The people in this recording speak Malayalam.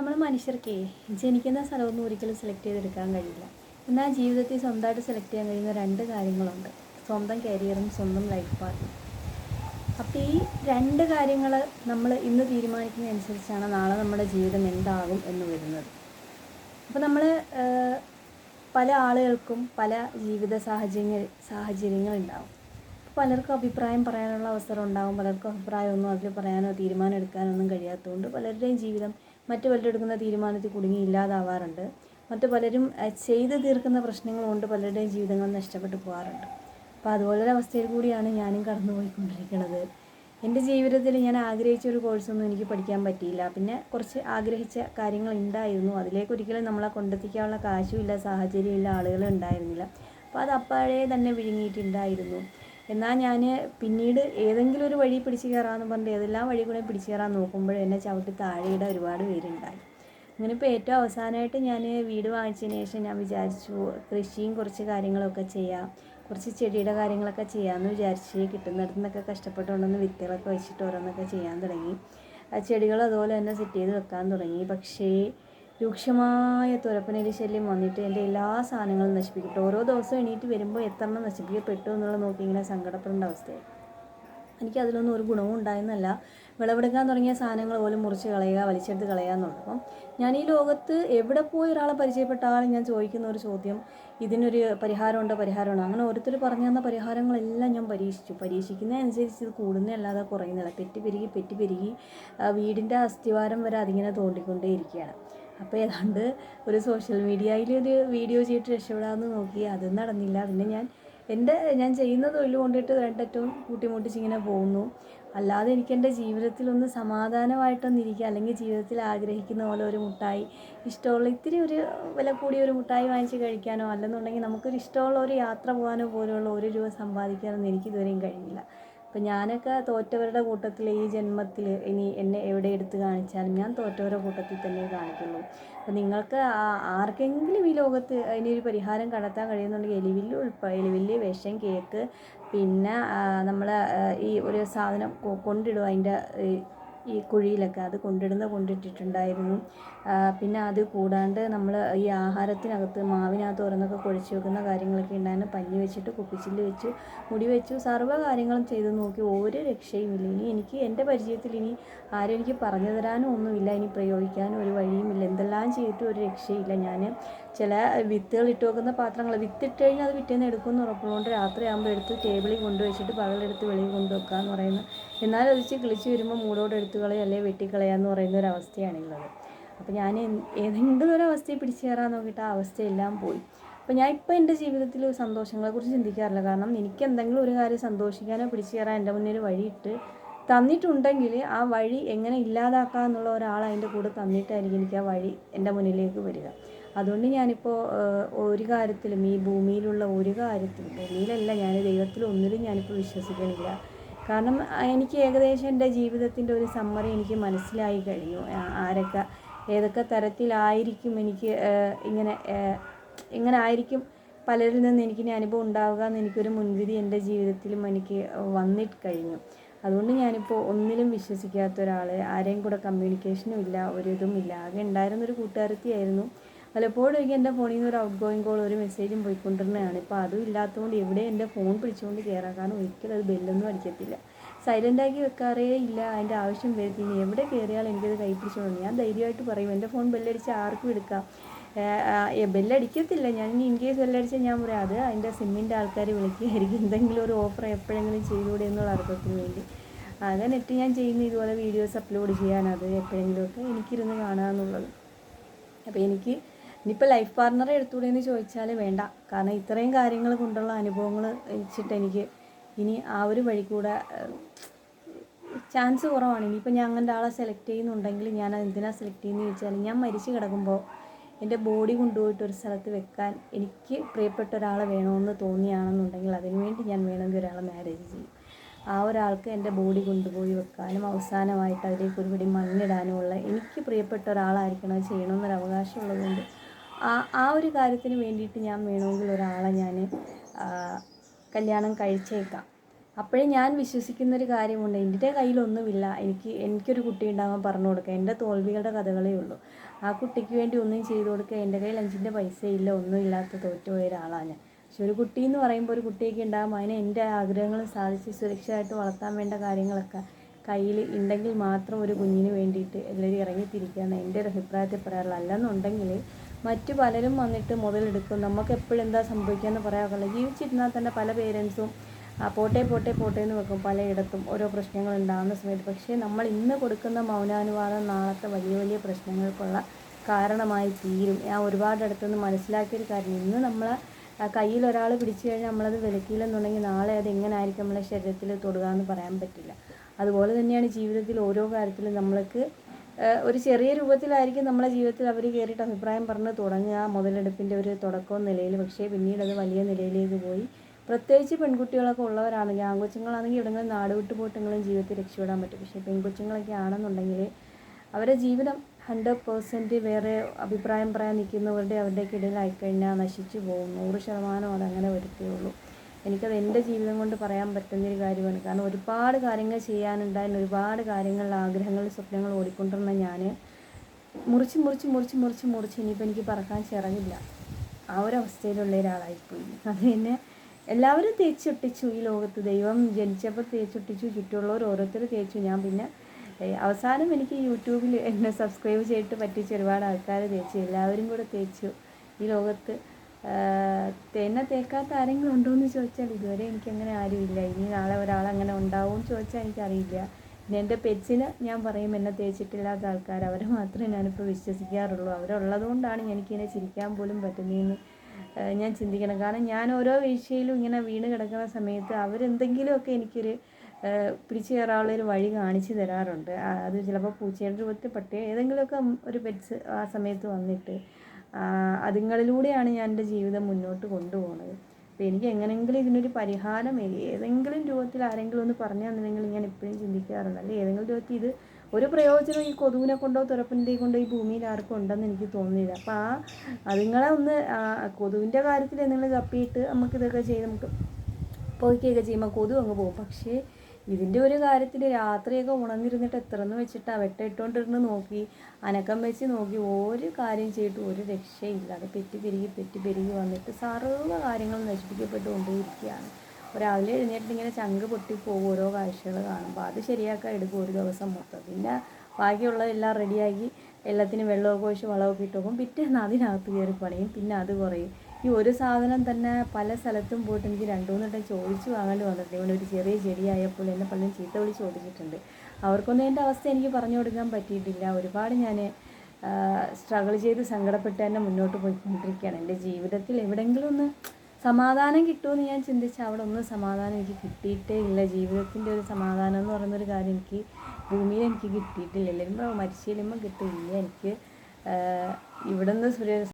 നമ്മൾ മനുഷ്യർക്കേ ജനിക്കുന്ന സ്ഥലമൊന്നും ഒരിക്കലും സെലക്ട് ചെയ്തെടുക്കാൻ കഴിയില്ല. എന്നാൽ ജീവിതത്തിൽ സ്വന്തമായിട്ട് സെലക്ട് ചെയ്യാൻ കഴിയുന്ന രണ്ട് കാര്യങ്ങളുണ്ട്. സ്വന്തം കരിയറും സ്വന്തം ലൈഫ് പാർട്ടും അപ്പോൾ ഈ രണ്ട് കാര്യങ്ങൾ നമ്മൾ ഇന്ന് തീരുമാനിക്കുന്നതനുസരിച്ചാണ് നാളെ നമ്മുടെ ജീവിതം എന്താകും എന്ന് വരുന്നത്. അപ്പോൾ നമ്മൾ പല ആളുകൾക്കും പല ജീവിത സാഹചര്യങ്ങൾ ഉണ്ടാവും. പലർക്കും അഭിപ്രായം പറയാനുള്ള അവസരം ഉണ്ടാവും. പലർക്കും അഭിപ്രായമൊന്നും അതിൽ പറയാനോ തീരുമാനം എടുക്കാനോ ഒന്നും കഴിയാത്തതുകൊണ്ട് പലരുടെയും ജീവിതം മറ്റു പലരും എടുക്കുന്ന തീരുമാനത്തിൽ കുടുങ്ങി ഇല്ലാതാവാറുണ്ട്. മറ്റു പലരും ചെയ്തു തീർക്കുന്ന പ്രശ്നങ്ങൾ കൊണ്ട് പലരുടെയും ജീവിതങ്ങൾ നഷ്ടപ്പെട്ടു പോകാറുണ്ട് അപ്പോൾ അതുപോലൊരു അവസ്ഥയിൽ കൂടിയാണ് ഞാനും കടന്നു പോയിക്കൊണ്ടിരിക്കുന്നത് എന്റെ ജീവിതത്തിൽ ഞാൻ ആഗ്രഹിച്ച ഒരു കോഴ്സൊന്നും എനിക്ക് പഠിക്കാൻ പറ്റിയില്ല. പിന്നെ കുറച്ച് ആഗ്രഹിച്ച കാര്യങ്ങൾ ഉണ്ടായിരുന്നു. അതിലേക്ക് ഒരിക്കലും നമ്മളെ കൊണ്ടെത്തിക്കാനുള്ള കാശുമില്ല സാഹചര്യമില്ല ആളുകളും ഉണ്ടായിരുന്നില്ല. അപ്പോൾ അത് അപ്പോഴേ തന്നെ വിഴുങ്ങിയിട്ടുണ്ടായിരുന്നു. എന്നാൽ ഞാൻ പിന്നീട് ഏതെങ്കിലും ഒരു വഴി പിടിച്ച് കയറാമെന്ന് പറഞ്ഞിട്ട് ഏതെല്ലാം വഴി കൂടെ പിടിച്ച് കയറാൻ നോക്കുമ്പോൾ എന്നെ ചവിട്ടി താഴെയിടാൻ ഒരുപാട് പേരുണ്ടായി. അങ്ങനെ ഇപ്പോൾ ഏറ്റവും അവസാനമായിട്ട് ഞാൻ വീട് വാങ്ങിച്ചതിന് ശേഷം ഞാൻ വിചാരിച്ചു കൃഷിയും കുറച്ച് കാര്യങ്ങളൊക്കെ ചെയ്യാം കുറച്ച് ചെടിയുടെ കാര്യങ്ങളൊക്കെ ചെയ്യാമെന്ന് വിചാരിച്ച് കിട്ടുന്നിടത്തു നിന്നൊക്കെ കഷ്ടപ്പെട്ടുകൊണ്ടൊന്ന് വിത്തുകളൊക്കെ വെച്ചിട്ട് ഓരോന്നൊക്കെ ചെയ്യാൻ തുടങ്ങി. ആ ചെടികൾ അതുപോലെ തന്നെ സെറ്റ് ചെയ്ത് വെക്കാൻ തുടങ്ങി. പക്ഷേ രൂക്ഷമായ തുരപ്പനലി ശല്യം വന്നിട്ട് എന്റെ എല്ലാ സാധനങ്ങളും നശിപ്പിക്കപ്പെട്ടു ഓരോ ദിവസവും എണീറ്റ് വരുമ്പോൾ എത്രണ്ണം നശിപ്പിക്കപ്പെട്ടു എന്നുള്ള നോക്കി ഇങ്ങനെ സങ്കടപ്പെടേണ്ട അവസ്ഥയായി. എനിക്ക് അതിലൊന്നും ഒരു ഗുണവും ഉണ്ടായിരുന്നല്ല. വിളവെടുക്കാൻ തുടങ്ങിയ സാധനങ്ങൾ പോലും മുറിച്ച് കളയുക വലിച്ചെടുത്ത് കളയുക എന്നുള്ളത്. അപ്പം ഞാൻ ഈ ലോകത്ത് എവിടെ പോയി ഒരാളെ പരിചയപ്പെട്ടാലും ഞാൻ ചോദിക്കുന്ന ഒരു ചോദ്യം ഇതിനൊരു പരിഹാരമുണ്ടോ? പരിഹാരമുണ്ടോ? അങ്ങനെ ഓരോരുത്തർ പറഞ്ഞു തന്ന പരിഹാരങ്ങളെല്ലാം ഞാൻ പരീക്ഷിച്ചു. പരീക്ഷിക്കുന്നതനുസരിച്ച് ഇത് കൂടുന്നതല്ലാതെ കുറയുന്നില്ല. പെറ്റി പെരുകി പെറ്റി പെരുകി വീടിന്റെ അസ്ഥിവാരം വരെ അതിങ്ങനെ തോണ്ടിക്കൊണ്ടേ ഇരിക്കുകയാണ് അപ്പോൾ ഏതാണ്ട് ഒരു സോഷ്യൽ മീഡിയയിൽ ഒരു വീഡിയോ ചെയ്തിട്ട് രക്ഷപ്പെടാമെന്ന് നോക്കി. അതും നടന്നില്ല. പിന്നെ ഞാൻ എന്റെ ഞാൻ ചെയ്യുന്ന തൊഴിൽ കൊണ്ടിട്ട് രണ്ടറ്റവും കൂട്ടിമുട്ടിച്ച് ഇങ്ങനെ പോകുന്നു. അല്ലാതെ എനിക്ക് എന്റെ ജീവിതത്തിൽ ഒന്ന് സമാധാനമായിട്ടൊന്ന് ഇരിക്കുക അല്ലെങ്കിൽ ജീവിതത്തിൽ ആഗ്രഹിക്കുന്ന പോലെ ഒരു മുട്ടായി ഇഷ്ടമുള്ള ഇത്തിരി ഒരു വില കൂടിയ ഒരു മുട്ടായി വാങ്ങിച്ച് കഴിക്കാനോ അല്ലെന്നുണ്ടെങ്കിൽ നമുക്കൊരു ഇഷ്ടമുള്ള ഒരു യാത്ര പോകാനോ പോലെയുള്ള ഒരു രൂപ സമ്പാദിക്കാനൊന്നും എനിക്ക് ഇതുവരെയും കഴിഞ്ഞില്ല. അപ്പം ഞാനൊക്കെ തോറ്റവരുടെ കൂട്ടത്തിൽ ഈ ജന്മത്തിൽ ഇനി എന്നെ എവിടെ എടുത്ത് കാണിച്ചാലും ഞാൻ തോറ്റവരുടെ കൂട്ടത്തിൽ തന്നെ കാണിക്കുള്ളൂ അപ്പം നിങ്ങൾക്ക് ആർക്കെങ്കിലും ഈ ലോകത്ത് അതിനൊരു പരിഹാരം കണ്ടെത്താൻ കഴിയുന്നുണ്ടെങ്കിൽ എലിവില്ല് ഉൾപ്പ എലിവില്ല് വിഷം കേക്ക് പിന്നെ നമ്മൾ ഈ ഒരു സാധനം കൊണ്ടിടും അതിന്റെ ഈ കുഴിയിലൊക്കെ അത് കൊണ്ടിടുന്ന കൊണ്ടിട്ടിട്ടുണ്ടായിരുന്നു. പിന്നെ അത് കൂടാണ്ട് നമ്മൾ ഈ ആഹാരത്തിനകത്ത് മാവിനകത്ത് ഓരോന്നൊക്കെ കുഴച്ച് വെക്കുന്ന കാര്യങ്ങളൊക്കെ ഉണ്ടായിരുന്നു. പഞ്ഞി വെച്ചിട്ട് കുപ്പിച്ചില്ല് വെച്ചു മുടി വെച്ചു സർവ കാര്യങ്ങളും ചെയ്ത് നോക്കി. ഒരു രക്ഷയുമില്ല ഇനി എനിക്ക് എന്റെ പരിചയത്തിൽ ഇനി ആരും എനിക്ക് പറഞ്ഞു തരാനും ഒന്നുമില്ല. ഇനി പ്രയോഗിക്കാനും ഒരു വഴിയുമില്ല. എന്തെല്ലാം ചെയ്തിട്ടും ഒരു രക്ഷയില്ല ഞാൻ ചില വിത്തുകൾ ഇട്ട് വെക്കുന്ന പാത്രങ്ങൾ വിത്തിട്ട് കഴിഞ്ഞാൽ അത് പിറ്റേന്ന് എടുക്കുമെന്ന് ഉറപ്പുള്ളതുകൊണ്ട് രാത്രിയാകുമ്പോൾ എടുത്ത് ടേബിളിൽ കൊണ്ടുവച്ചിട്ട് പകലെടുത്ത് വെളിയിൽ കൊണ്ടുവെക്കുക എന്ന് പറയുന്നത് എന്നാൽ അതിച്ച് കിളിച്ച് വരുമ്പോൾ മൂടോടെ എടുത്ത് കളയുക അല്ലെങ്കിൽ വെട്ടിക്കളയാന്ന് പറയുന്ന ഒരു അവസ്ഥയാണുള്ളത്. അപ്പോൾ ഞാൻ ഏതെങ്കിലും അവസ്ഥയിൽ പിടിച്ചു കയറാൻ നോക്കിയിട്ട് ആ അവസ്ഥയെല്ലാം പോയി. അപ്പോൾ ഞാൻ ഇപ്പോൾ എന്റെ ജീവിതത്തിൽ സന്തോഷങ്ങളെക്കുറിച്ച് ചിന്തിക്കാറില്ല. കാരണം എനിക്ക് എന്തെങ്കിലും ഒരു കാര്യം സന്തോഷിക്കാനോ പിടിച്ചു കയറാൻ എന്റെ മുന്നിൽ വഴിയിട്ട് തന്നിട്ടുണ്ടെങ്കിൽ ആ വഴി എങ്ങനെ ഇല്ലാതാക്കാം എന്നുള്ള ഒരാൾ അതിന്റെ കൂടെ തന്നിട്ടായിരിക്കും എനിക്ക് ആ വഴി എന്റെ മുന്നിലേക്ക് വരിക. അതുകൊണ്ട് ഞാനിപ്പോൾ ഒരു കാര്യത്തിലും ഈ ഭൂമിയിലുള്ള ഒരു കാര്യത്തിലും ഭൂമിയിലല്ല ഞാൻ ദൈവത്തിൽ ഒന്നിലും ഞാനിപ്പോൾ വിശ്വസിക്കണില്ല. കാരണം എനിക്ക് ഏകദേശം എന്റെ ജീവിതത്തിന്റെ ഒരു സമ്മറി എനിക്ക് മനസ്സിലായി കഴിഞ്ഞു. ആരൊക്കെ ഏതൊക്കെ തരത്തിലായിരിക്കും എനിക്ക് ഇങ്ങനെ ഇങ്ങനെ ആയിരിക്കും പലരിൽ നിന്ന് എനിക്കിനി അനുഭവം ഉണ്ടാവുക എന്ന് എനിക്കൊരു മുൻവിധി എന്റെ ജീവിതത്തിലും എനിക്ക് വന്നിട്ട് കഴിഞ്ഞു. അതുകൊണ്ട് ഞാനിപ്പോൾ ഒന്നിലും വിശ്വസിക്കാത്ത ഒരാൾ ആരെയും കൂടെ കമ്മ്യൂണിക്കേഷനും ഇല്ല ഒരു ഇല്ല. ആകെ ഉണ്ടായിരുന്നൊരു കൂട്ടുകാരത്തിയായിരുന്നു പലപ്പോഴും എനിക്ക് എന്റെ ഫോണിൽ നിന്ന് ഒരു ഔട്ട് ഗോയിങ് കോൾ ഒരു മെസ്സേജും പോയിക്കൊണ്ടിരുന്നതാണ്. ഇപ്പോൾ അതും ഇല്ലാത്തതുകൊണ്ട് എവിടെ എന്റെ ഫോൺ പിടിച്ചുകൊണ്ട് കയറാം കാരണം ഒരിക്കലും അത് ബെല്ലൊന്നും അടിക്കത്തില്ല. സൈലന്റാക്കി വെക്കാറേ ഇല്ല. അതിന്റെ ആവശ്യം വരുത്തിന് എവിടെ കയറിയാൽ എനിക്കത് കൈ പിടിച്ചോളൂ ഞാൻ ധൈര്യമായിട്ട് പറയും എന്റെ ഫോൺ ബെല്ലടിച്ച് ആർക്കും എടുക്കാം. ബെല്ലടിക്കത്തില്ല ഞാൻ ഇനി ഇൻ കേസ് ബെല്ലടിച്ചാൽ ഞാൻ പറയാം അത് അതിന്റെ സിമ്മിന്റെ ആൾക്കാർ വിളിക്കുകയായിരിക്കും എന്തെങ്കിലും ഒരു ഓഫർ എപ്പോഴെങ്കിലും ചെയ്തുകൂടെ എന്നുള്ള അർത്ഥത്തിന് വേണ്ടി. നെറ്റ് ഞാൻ ചെയ്യുന്ന ഇതുപോലെ വീഡിയോസ് അപ്ലോഡ് ചെയ്യാനത് എപ്പോഴെങ്കിലുമൊക്കെ എനിക്കിരുന്ന് കാണാമെന്നുള്ളത് അപ്പോൾ എനിക്ക് ഇനിയിപ്പോൾ ലൈഫ് പാർട്ണറെ എടുത്തുകൂടെ എന്ന് ചോദിച്ചാൽ വേണ്ട. കാരണം ഇത്രയും കാര്യങ്ങൾ കൊണ്ടുള്ള അനുഭവങ്ങൾ വെച്ചിട്ട് എനിക്ക് ഇനി ആ ഒരു വഴി കൂടെ ചാൻസ് കുറവാണ്. ഇനിയിപ്പോൾ ഞാൻ അങ്ങനത്തെ ആളെ സെലക്ട് ചെയ്യുന്നുണ്ടെങ്കിൽ ഞാൻ എന്തിനാണ് സെലക്ട് ചെയ്യുന്നത് ചോദിച്ചാൽ ഞാൻ മരിച്ചു കിടക്കുമ്പോൾ എന്റെ ബോഡി കൊണ്ടുപോയിട്ട് ഒരു സ്ഥലത്ത് വെക്കാൻ എനിക്ക് പ്രിയപ്പെട്ട ഒരാളെ വേണമെന്ന് തോന്നിയാണെന്നുണ്ടെങ്കിൽ അതിനുവേണ്ടി ഞാൻ വേണമെങ്കിൽ ഒരാളെ മാരേജ് ചെയ്യും. ആ ഒരാൾക്ക് എന്റെ ബോഡി കൊണ്ടുപോയി വെക്കാനും അവസാനമായിട്ട് അതിലേക്ക് ഒരു പിടി മണ്ണിടാനുമുള്ള എനിക്ക് പ്രിയപ്പെട്ട ഒരാളായിരിക്കണം. അത് ചെയ്യണമെന്നൊരു അവകാശമുള്ളതുകൊണ്ട് ആ ആ ഒരു കാര്യത്തിന് വേണ്ടിയിട്ട് ഞാൻ വേണമെങ്കിൽ ഒരാളെ ഞാൻ കല്യാണം കഴിച്ചേക്കാം. അപ്പോഴേ ഞാൻ വിശ്വസിക്കുന്ന ഒരു കാര്യമുണ്ട്. എന്റെ കയ്യിലൊന്നുമില്ല. എനിക്ക് എനിക്കൊരു കുട്ടി ഉണ്ടാകാൻ പറഞ്ഞു കൊടുക്കുക. എന്റെ തോൽവികളുടെ കഥകളേ ഉള്ളൂ. ആ കുട്ടിക്ക് വേണ്ടി ഒന്നും ചെയ്തു കൊടുക്കുക. എന്റെ കയ്യിൽ അഞ്ചിന്റെ പൈസ ഇല്ല ഒന്നും ഇല്ലാത്ത തോറ്റുപോയ ഒരാളാണ് ഞാൻ. പക്ഷെ ഒരു കുട്ടി എന്ന് പറയുമ്പോൾ ഒരു കുട്ടിയൊക്കെ ഉണ്ടാകുമ്പോൾ അതിന് എന്റെ ആഗ്രഹങ്ങൾ സാധിച്ച് സുരക്ഷിതമായിട്ട് വളർത്താൻ വേണ്ട കാര്യങ്ങളൊക്കെ കയ്യിൽ ഉണ്ടെങ്കിൽ മാത്രം ഒരു കുഞ്ഞിന് വേണ്ടിയിട്ട് എല്ലാവരും ഇറങ്ങിത്തിരിക്കുകയാണ്. എന്റെ ഒരു അഭിപ്രായത്തിൽ പറയാറുള്ളത് അല്ലെന്നുണ്ടെങ്കിൽ മറ്റു പലരും വന്നിട്ട് മുതലെടുക്കും നമുക്ക് എപ്പോഴും എന്താ സംഭവിക്കുകയെന്ന് പറയാറില്ല ജീവിച്ചിരുന്നാൽ തന്നെ പല പേരൻസും പോട്ടെ പോട്ടെ പോട്ടെ എന്ന് വെക്കും. പലയിടത്തും ഓരോ പ്രശ്നങ്ങൾ ഉണ്ടാകുന്ന സമയത്ത്. പക്ഷേ നമ്മൾ ഇന്ന് കൊടുക്കുന്ന മൗനാനുവാദം നാളത്തെ വലിയ വലിയ പ്രശ്നങ്ങൾക്കുള്ള കാരണമായി തീരും. ഞാൻ ഒരുപാട് അടുത്തുനിന്ന് മനസ്സിലാക്കിയൊരു കാര്യം. ഇന്ന് നമ്മൾ കയ്യിൽ ഒരാൾ പിടിച്ചു കഴിഞ്ഞാൽ നമ്മളത് വിലക്കിയില്ലെന്നുണ്ടെങ്കിൽ നാളെ അത് എങ്ങനെ ആയിരിക്കും നമ്മളെ ശരീരത്തിൽ തൊടുക എന്ന് പറയാൻ പറ്റില്ല. അതുപോലെ തന്നെയാണ് ജീവിതത്തിൽ ഓരോ കാര്യത്തിലും നമ്മൾക്ക് ഒരു ചെറിയ രൂപത്തിലായിരിക്കും നമ്മളെ ജീവിതത്തിൽ അവർ കയറിയിട്ട് അഭിപ്രായം പറഞ്ഞ് തുടങ്ങുക. മുതലെടുപ്പിന്റെ ഒരു തുടക്കവും നിലയിൽ പക്ഷേ പിന്നീട് അത് വലിയ നിലയിലേക്ക് പോയി. പ്രത്യേകിച്ച് പെൺകുട്ടികളൊക്കെ ഉള്ളവരാണെങ്കിൽ ആൺകൊച്ചുങ്ങളാണെങ്കിൽ എവിടെങ്കിലും നാട് വിട്ടു പോയിട്ടെങ്കിലും ജീവിതത്തിൽ രക്ഷപ്പെടാൻ പറ്റും. പക്ഷേ പെൺകൊച്ചുങ്ങളൊക്കെ ആണെന്നുണ്ടെങ്കിൽ അവരുടെ ജീവിതം ഹൺഡ്രഡ് പേഴ്സന്റ് വേറെ അഭിപ്രായം പറയാൻ നിൽക്കുന്നവരുടെ അവരുടെയൊക്കെ ഇടയിലായിക്കഴിഞ്ഞാൽ നശിച്ചു പോകും. നൂറ് ശതമാനം അതങ്ങനെ വരുത്തുകയുള്ളൂ എനിക്കത് എന്റെ ജീവിതം കൊണ്ട് പറയാൻ പറ്റുന്നൊരു കാര്യമാണ്. കാരണം ഒരുപാട് കാര്യങ്ങൾ ചെയ്യാനുണ്ടായിരുന്നു. ഒരുപാട് കാര്യങ്ങൾ ആഗ്രഹങ്ങൾ സ്വപ്നങ്ങൾ ഓടിക്കൊണ്ടിരുന്ന ഞാൻ മുറിച്ച് മുറിച്ച് മുറിച്ച് മുറിച്ച് മുറിച്ച് ഇനിയിപ്പോൾ എനിക്ക് പറക്കാൻ ചിറകില്ല. ആ ഒരു അവസ്ഥയിലുള്ള ഒരാളായിപ്പോയി. അത് തന്നെ എല്ലാവരും തേച്ചൊട്ടിച്ചു ഈ ലോകത്ത്. ദൈവം ജനിച്ചപ്പോൾ തേച്ചൊട്ടിച്ചു. ചുറ്റുമുള്ളവർ ഓരോരുത്തർ തേച്ചു. ഞാൻ പിന്നെ അവസാനം എനിക്ക് യൂട്യൂബിൽ എന്നെ സബ്സ്ക്രൈബ് ചെയ്തിട്ട് പറ്റിച്ച് ഒരുപാട് ആൾക്കാർ തേച്ചു. എല്ലാവരും കൂടെ തേച്ചു ഈ ലോകത്ത്. എന്നെ തേക്കാത്ത ആരെങ്കിലും ഉണ്ടോ എന്ന് ചോദിച്ചാൽ ഇതുവരെ എനിക്കങ്ങനെ ആരുമില്ല. ഇനി നാളെ ഒരാൾ അങ്ങനെ ഉണ്ടാവും ചോദിച്ചാൽ എനിക്കറിയില്ല. പിന്നെ എന്റെ പെറ്റ്സിന് ഞാൻ പറയും എന്നെ തേച്ചിട്ടില്ലാത്ത ആൾക്കാർ. അവരെ മാത്രമേ ഞാനിപ്പോൾ വിശ്വസിക്കാറുള്ളൂ. അവരുള്ളത് കൊണ്ടാണ് എനിക്കിങ്ങനെ ചിരിക്കാൻ പോലും പറ്റുന്നതെന്ന് ഞാൻ ചിന്തിക്കണം. കാരണം ഞാൻ ഓരോ വീഴ്ചയിലും ഇങ്ങനെ വീണ് കിടക്കുന്ന സമയത്ത് അവരെന്തെങ്കിലുമൊക്കെ എനിക്കൊരു പിടിച്ചു കയറാനുള്ള ഒരു വഴി കാണിച്ചു തരാറുണ്ട്. അത് ചിലപ്പോൾ പൂച്ചയുടെ രൂപത്തിൽ പട്ടിയോ ഏതെങ്കിലുമൊക്കെ ഒരു പെറ്റ്സ് ആ സമയത്ത് വന്നിട്ട് അതുങ്ങളിലൂടെയാണ് ഞാൻ എന്റെ ജീവിതം മുന്നോട്ട് കൊണ്ടുപോകുന്നത് അപ്പോൾ എനിക്ക് എങ്ങനെയെങ്കിലും ഇതിനൊരു പരിഹാരം ഏതെങ്കിലും രൂപത്തിൽ ആരെങ്കിലും ഒന്ന് പറഞ്ഞു തന്നില്ലെങ്കിൽ ഞാൻ എപ്പോഴും ചിന്തിക്കാറുണ്ട്. അല്ലെങ്കിൽ ഏതെങ്കിലും രൂപത്തിൽ ഇത് ഒരു പ്രയോജനം ഈ കൊതുവിനെ കൊണ്ടോ തുറപ്പിന്റെ കൊണ്ടോ ഈ ഭൂമിയിൽ ആർക്കും ഉണ്ടെന്ന് എനിക്ക് തോന്നുന്നില്ല. അപ്പോൾ ആ അതുങ്ങളെ ഒന്ന് കൊതുവിന്റെ കാര്യത്തിൽ എന്തെങ്കിലും തപ്പിയിട്ട് നമുക്കിതൊക്കെ ചെയ്ത് നമുക്ക് പോയിക്കുകയൊക്കെ ചെയ്യുമ്പോൾ കൊതു അങ്ങ് പോകും. പക്ഷേ ഇതിന്റെ ഒരു കാര്യത്തിൽ രാത്രിയൊക്കെ ഉണർന്നിരുന്നിട്ട് എത്രന്ന് വെച്ചിട്ട് വെട്ടയിട്ടോണ്ടിരുന്ന് നോക്കി അനക്കം വെച്ച് നോക്കി ഒരു കാര്യം ചെയ്തിട്ട് ഒരു രക്ഷയില്ല. അത് പെറ്റി പെരുകി പെറ്റി പെരുകി വന്നിട്ട് സർവ കാര്യങ്ങളും നശിപ്പിക്കപ്പെട്ടുകൊണ്ടേയിരിക്കുകയാണ്. രാവിലെ എഴുന്നേറ്റ് ഇങ്ങനെ ചങ്ക് പൊട്ടിപ്പോകും ഓരോ കാഴ്ചകൾ കാണുമ്പോൾ അത് ശരിയാക്കാൻ എടുക്കും ഒരു ദിവസം മൊത്തം. പിന്നെ ബാക്കിയുള്ളതെല്ലാം റെഡിയാക്കി എല്ലാത്തിനും വെള്ളമൊക്കെ ഒഴിച്ച് വളമൊക്കെ ഇട്ട് പോകും പിറ്റേന്ന് അതിനകത്ത് കയറി പണിയും. പിന്നെ അത് കുറയും. ഈ ഒരു സാധനം തന്നെ പല സ്ഥലത്തും പോയിട്ട് എനിക്ക് രണ്ടു മൂന്ന് വട്ടം ചോദിച്ചു വാങ്ങേണ്ടി വന്നിട്ടുണ്ട്. ഇവിടെ ഒരു ചെറിയ ചെടിയായപ്പോൾ എന്നെ പലരും ചീത്ത വിളിച്ച് ചോദിച്ചിട്ടുണ്ട്. അവർക്കൊന്നും എന്റെ അവസ്ഥ എനിക്ക് പറഞ്ഞു കൊടുക്കാൻ പറ്റിയിട്ടില്ല. ഒരുപാട് ഞാൻ സ്ട്രഗിൾ ചെയ്ത് സങ്കടപ്പെട്ട് തന്നെ മുന്നോട്ട് പോയിക്കൊണ്ടിരിക്കുകയാണ്. എന്റെ ജീവിതത്തിൽ എവിടെയെങ്കിലും ഒന്ന് സമാധാനം കിട്ടുമെന്ന് ഞാൻ ചിന്തിച്ചാൽ അവിടെ ഒന്നും സമാധാനം എനിക്ക് കിട്ടിയിട്ടേ ഇല്ല. ജീവിതത്തിന്റെ ഒരു സമാധാനം എന്ന് പറയുന്നൊരു കാര്യം എനിക്ക് ഭൂമിയിൽ എനിക്ക് കിട്ടിയിട്ടില്ല. എല്ലാവരും മരിച്ചില്ലുമ്പോൾ കിട്ടില്ല എനിക്ക് ഇവിടെ നിന്ന്